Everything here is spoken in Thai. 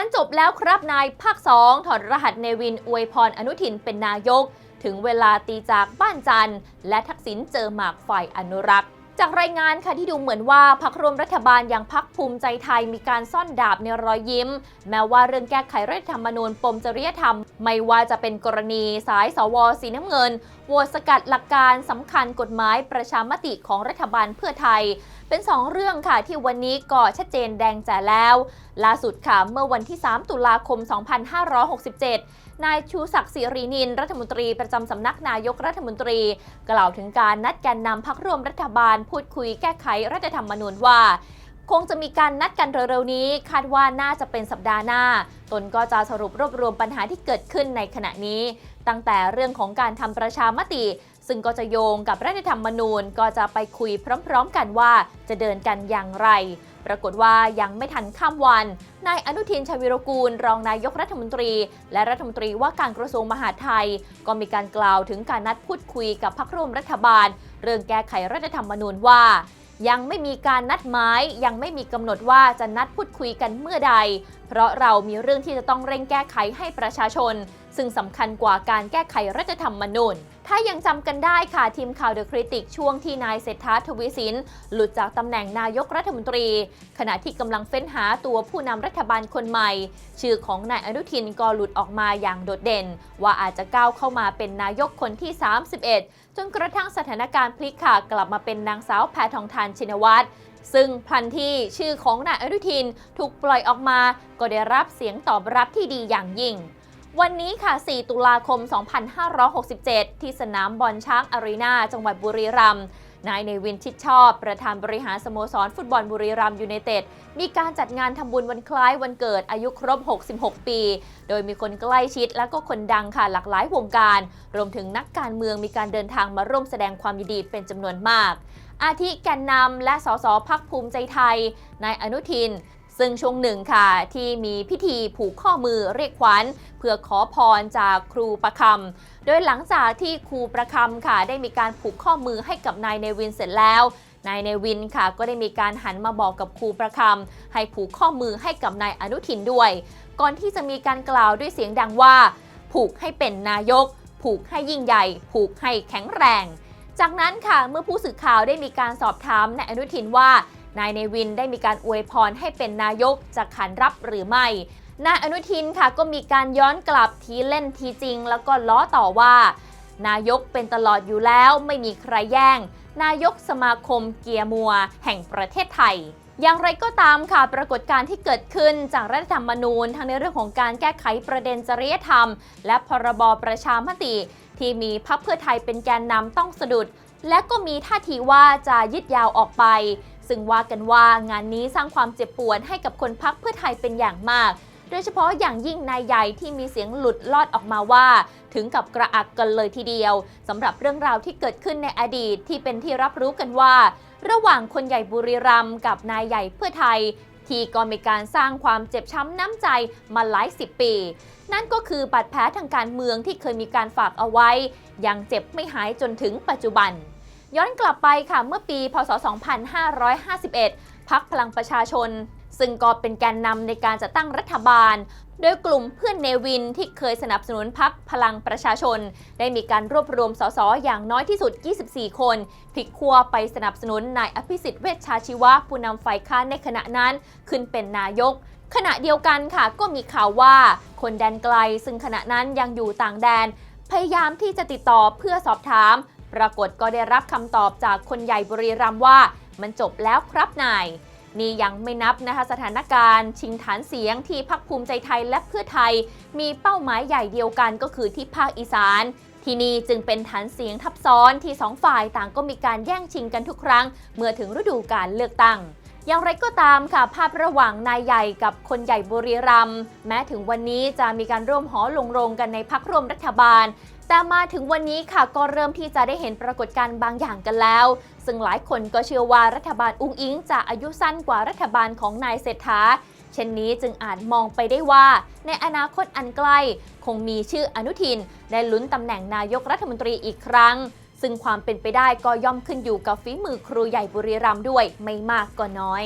มันจบแล้วครับนายภาคสองถอดรหัสเนวินอวยพรอนุทินเป็นนายก ถึงเวลาตีจากบ้านจันทร์ และทักษิณเจอหมากฝ่ายอนุรักษ์จากรายงานค่ะที่ดูเหมือนว่าพักรวมรัฐบาลอย่างพักภูมิใจไทยมีการซ่อนดาบในรอยยิ้ม แม้ว่าเรื่องแก้ไขรัฐธรรมนูญปมจริยธรรม ไม่ว่าจะเป็นกรณีสายสวสีน้ำเงินโหวตสกัดหลักการสำคัญกฎหมายประชามติของรัฐบาลเพื่อไทย เป็นสองเรื่องค่ะที่วันนี้ก็ชัดเจนแดงแจ๋แล้ว ล่าสุดค่ะเมื่อวันที่ 3 ตุลาคม 2567นายชูศักดิ์สิรินิน รัฐมนตรีประจำสำนักนายกรัฐมนตรี กล่าวถึงการนัดแกนนำพักร่วมรัฐบาลพูดคุยแก้ไขรัฐธรรมนูญว่า คงจะมีการนัดกันเร็วๆนี้ คาดว่าน่าจะเป็นสัปดาห์หน้า ตนก็จะสรุปรวบรวมปัญหาที่เกิดขึ้นในขณะนี้ ตั้งแต่เรื่องของการทำประชามติ ซึ่งก็จะโยงกับรัฐธรรมนูญก็จะไปคุยพร้อม ๆ กันว่าจะเดินกันอย่างไร ปรากฏว่ายังไม่ทันข้ามวันนายอนุทินชาญวิรกูล รองนายกรัฐมนตรี และรัฐมนตรีว่าการกระทรวงมหาดไทย ก็มีการกล่าวถึงการนัดพูดคุยกับพรรคร่วมรัฐบาล เรื่องแก้ไขรัฐธรรมนูญว่า ยังไม่มีการนัดหมายยังไม่มีกำหนดว่าจะนัดพูดคุยกันเมื่อใด เพราะเรามีเรื่องที่จะต้องเร่งแก้ไขให้ประชาชน ซึ่งสำคัญกว่าการแก้ไขรัฐธรรมนูญถ้ายังจำกันได้ค่ะทีมข่าวเดอะคริติกช่วงที่นายเศรษฐาทวีสิน หลุดจากตำแหน่งนายกรัฐมนตรี ขณะที่กำลังเฟ้นหาตัวผู้นำรัฐบาลคนใหม่ ชื่อของนายอนุทินก็หลุดออกมาอย่างโดดเด่น ว่าอาจจะก้าวเข้ามาเป็นนายกคนที่ 31 จนกระทั่งสถานการณ์พลิกค่ะกลับมาเป็นนางสาวแพทองทานชินวัตรซึ่งพลันที่ชื่อของนายอนุทินถูกปล่อยออกมา ก็ได้รับเสียงตอบรับที่ดีอย่างยิ่ง วันนี้ค่ะ 4 ตุลาคม 2567 ที่สนามบอลช้างอารีนาจังหวัดบุรีรัมย์นายเนวินชิดชอบ ประธานบริหารสโมสรฟุตบอลบุรีรัมย์ยูไนเต็ดมีการจัดงานทำบุญวันคล้ายวันเกิดอายุครบ 66 ปี โดยมีคนใกล้ชิดและก็คนดังค่ะหลากหลายวงการ รวมถึงนักการเมืองมีการเดินทางมาร่วมแสดงความยินดีเป็นจำนวนมาก อาทิแกนนำและสสพักภูมิใจไทย นายอนุทิน ซึ่งช่วงหนึ่งค่ะ ที่มีพิธีผูกข้อมือเรียกขวัญเพื่อขอพรจากครูประคำโดยหลังจากที่ครูประคำค่ะ ได้มีการผูกข้อมือให้กับนายเนวินเสร็จแล้วนายเนวินค่ะ ก็ได้มีการหันมาบอกกับครูประคำให้ผูกข้อมือให้กับนายอนุทินด้วย ก่อนที่จะมีการกล่าวด้วยเสียงดังว่า ผูกให้เป็นนายก ผูกให้ยิ่งใหญ่ ผูกให้แข็งแรง จากนั้นค่ะเมื่อผู้สื่อข่าวได้มีการสอบถามนายอนุทินว่า นายเนวินได้มีการอวยพรให้เป็นนายกจะขานรับหรือไม่นายอนุทินค่ะก็มีการย้อนกลับทีเล่นทีจริง แล้วก็ล้อต่อว่า นายกเป็นตลอดอยู่แล้วไม่มีใครแย่ง นายกสมาคมเกียร์มัว แห่งประเทศไทย อย่างไรก็ตามค่ะปรากฏการณ์ที่เกิดขึ้นจากรัฐธรรมนูญ ทั้งในเรื่องของการแก้ไขประเด็นจริยธรรม และพรบประชามติ ที่มีพรรคเพื่อไทยเป็นแกนนำต้องสะดุด และก็มีท่าทีว่าจะยึดยาวออกไป ซึ่งว่ากันว่างานนี้สร้างความเจ็บปวดให้กับคนพักเพื่อไทยเป็นอย่างมาก โดยเฉพาะอย่างยิ่งนายใหญ่ที่มีเสียงหลุดลอดออกมาว่า ถึงกับกระอักกันเลยทีเดียวสำหรับเรื่องราวที่เกิดขึ้นในอดีตที่เป็นที่รับรู้กันว่า ระหว่างคนใหญ่บุรีรัมย์กับนายใหญ่เพื่อไทยที่ก็มีการสร้างความเจ็บช้ำน้ำใจมาหลายสิบปี นั่นก็คือบาดแผลทางการเมืองที่เคยมีการฝากเอาไว้ ยังเจ็บไม่หายจนถึงปัจจุบัน ย้อนกลับไปค่ะเมื่อปี พศ 2551 พักพลังประชาชน ซึ่งก็เป็นแกนนำในการจัดตั้งรัฐบาล โดยกลุ่มเพื่อนเนวินที่เคยสนับสนุนพักพลังประชาชน ได้มีการรวบรวมสสอย่างน้อยที่สุด 24 คนพลิกขั้วไปสนับสนุนนายอภิสิทธิ์เวชชาชีวะผู้นำฝ่ายค้านในขณะนั้นขึ้นเป็นนายกขณะเดียวกันค่ะก็มีข่าวว่าคนแดนไกล ซึ่งขณะนั้นยังอยู่ต่างแดน พยายามที่จะติดต่อเพื่อสอบถาม ปรากฏก็ได้รับคำตอบจากคนใหญ่บุรีรัมย์ว่า มันจบแล้วครับนายนี่ยังไม่นับนะคะสถานการณ์ ชิงฐานเสียงที่พักภูมิใจไทยและเพื่อไทย มีเป้าหมายใหญ่เดียวกันก็คือที่ภาคอีสาน ที่นี่จึงเป็นฐานเสียงทับซ้อนที่สองฝ่ายต่างก็มีการแย่งชิงกันทุกครั้ง เมื่อถึงฤดูการเลือกตั้ง อย่างไรก็ตามค่ะ ภาพระหว่างนายใหญ่กับคนใหญ่บุรีรัมย์แม้ถึงวันนี้จะมีการร่วมหอลงโรงกันในพักร่วมรัฐบาล แต่มาถึงวันนี้ค่ะก็เริ่มที่จะได้เห็นปรากฏการณ์บางอย่างกันแล้ว ซึ่งหลายคนก็เชื่อว่ารัฐบาลอุ้งอิงจะอายุสั้นกว่ารัฐบาลของนายเศรษฐาเช่นนี้จึงอาจมองไปได้ว่า ในอนาคตอันใกล้ คงมีชื่ออนุทิน ได้ลุ้นตำแหน่งนายกรัฐมนตรีอีกครั้ง ซึ่งความเป็นไปได้ก็ย่อมขึ้นอยู่กับฝีมือครูใหญ่บุรีรัมย์ด้วยไม่มากก็น้อย